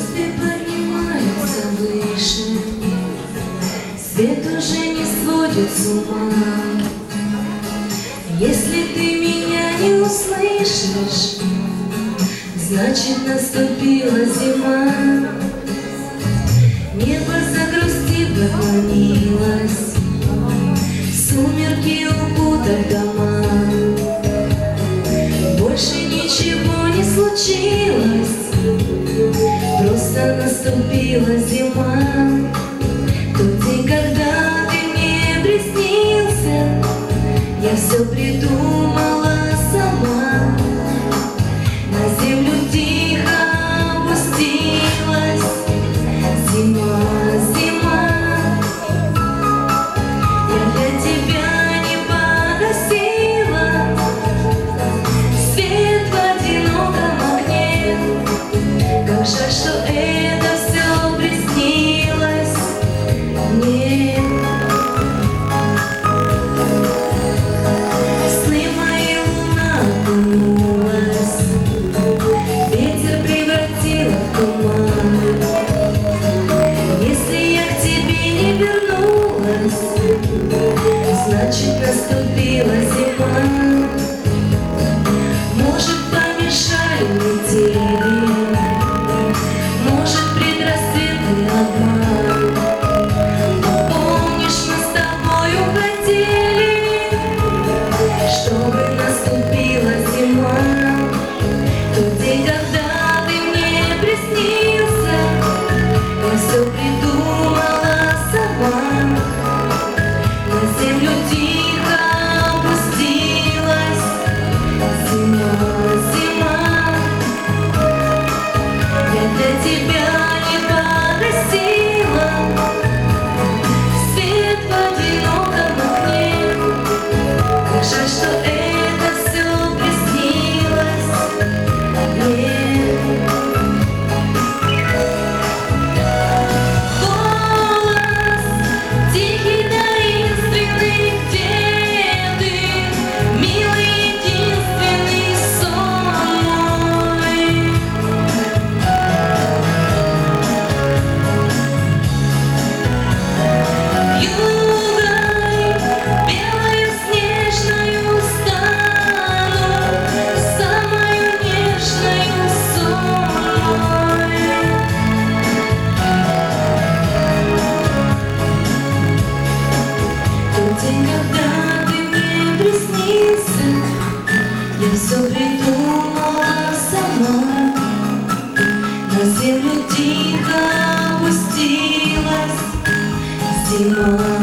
искусстве поднимаются выше, Свет уже не сводит с ума. Если ты меня не услышишь, Значит, наступила зима. Небо загрусти, поклонилось, Сумерки укутав дома. наступила зима, Тот день, когда ты мне приснился, я все придумала. Just придумала сама, На землю дико опустилась зима.